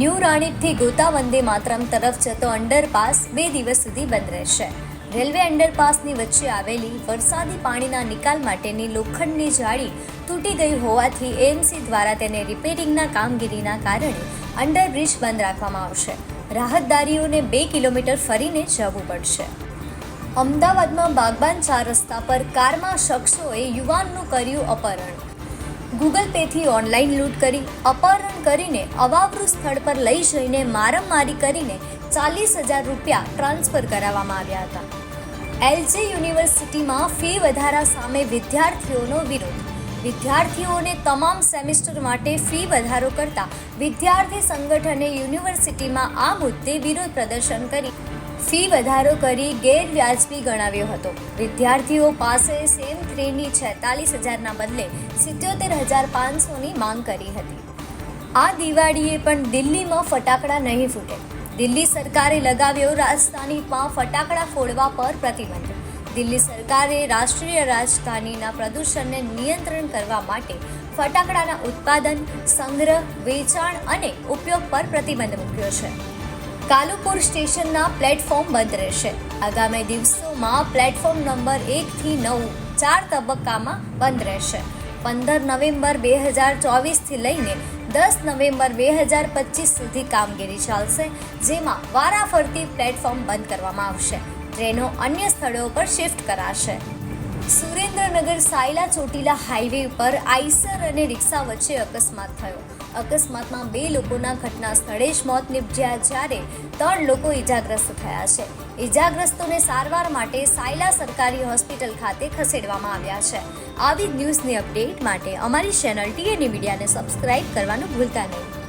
New રાણીપથી ગોતા વંદે માતરમ તરફ જતો underpass બે દિવસ સુધી બંધ રહેશે. રેલવે અંડરપાસની વચ્ચે આવેલી વરસાદી પાણીના નિકાલ માટેની લોખંડની જાળી તૂટી ગઈ હોવાથી એએમસી દ્વારા તેને રિપેરિંગના કામગીરીના કારણે અંડરબ્રિજ બંધ રાખવામાં આવશે. રાહતદારીઓને બે કિલોમીટર ફરીને જવું પડશે. અમદાવાદમાં બાગબાન ચાર રસ્તા પર કારમાં શખ્સોએ યુવાનનું કર્યું અપહરણ. ગૂગલ પેથી ઓનલાઈન લૂંટ કરી, અપહરણ કરીને અવાવરૂ સ્થળ પર લઈ જઈને મારમારી કરીને ચાલીસ હજાર રૂપિયા ટ્રાન્સફર કરાવવામાં આવ્યા હતા. એલજે યુનિવર્સિટીમાં ફી વધારા સામે વિદ્યાર્થીઓનો વિરોધ. વિદ્યાર્થીઓને તમામ સેમિસ્ટર માટે ફી વધારો કરતા વિદ્યાર્થી સંગઠને યુનિવર્સિટીમાં આ મુદ્દે વિરોધ પ્રદર્શન કરી ફી વધારો કરી ગેરવ્યાજબી ગણાવ્યો હતો. વિદ્યાર્થીઓ પાસે સેમ થ્રીની છેતાલીસ હજારના બદલે સિત્યોતેર હજાર પાંચસોની માંગ કરી હતી. આ દિવાળીએ પણ દિલ્હીમાં ફટાકડા નહીં ફૂટે. દિલ્હી સરકારે લગાવ્યો રાજધાનીમાં ફટાકડા ફોડવા પર પ્રતિબંધ. દિલ્હી સરકારે રાષ્ટ્રીય રાજધાનીના પ્રદૂષણને નિયંત્રણ કરવા માટે ફટાકડાના ઉત્પાદન, સંગ્રહ, વેચાણ અને ઉપયોગ પર પ્રતિબંધ મૂક્યો છે. કાલુપુર સ્ટેશનના પ્લેટફોર્મ બંધ રહેશે. આગામી દિવસોમાં પ્લેટફોર્મ નંબર એકથી નવ ચાર તબક્કામાં બંધ રહેશે. પંદર નવેમ્બર બે હજાર ચોવીસથી લઈને દસ નવેમ્બર બે હજાર પચીસ સુધી કામગીરી ચાલશે, જેમાં વારાફરતી પ્લેટફોર્મ બંધ કરવામાં આવશે. ટ્રેનો અન્ય સ્થળો પર શિફ્ટ કરાશે. સુરેન્દ્રનગર સાયલા ચોટીલા હાઈવે ઉપર આઈસર અને રિક્ષા વચ્ચે અકસ્માત થયો. અકસ્માતમાં બે લોકોના ઘટના સ્થળે જ મોત નિપજ્યા જ્યારે ત્રણ લોકો ઈજાગ્રસ્ત થયા છે. ઈજાગ્રસ્તોને સારવાર માટે સાયલા સરકારી હોસ્પિટલ ખાતે ખસેડવામાં આવ્યા છે. આવી જ ન્યૂઝની અપડેટ માટે અમારી ચેનલ ટીએની મીડિયાને સબસ્ક્રાઇબ કરવાનું ભૂલતા નહીં.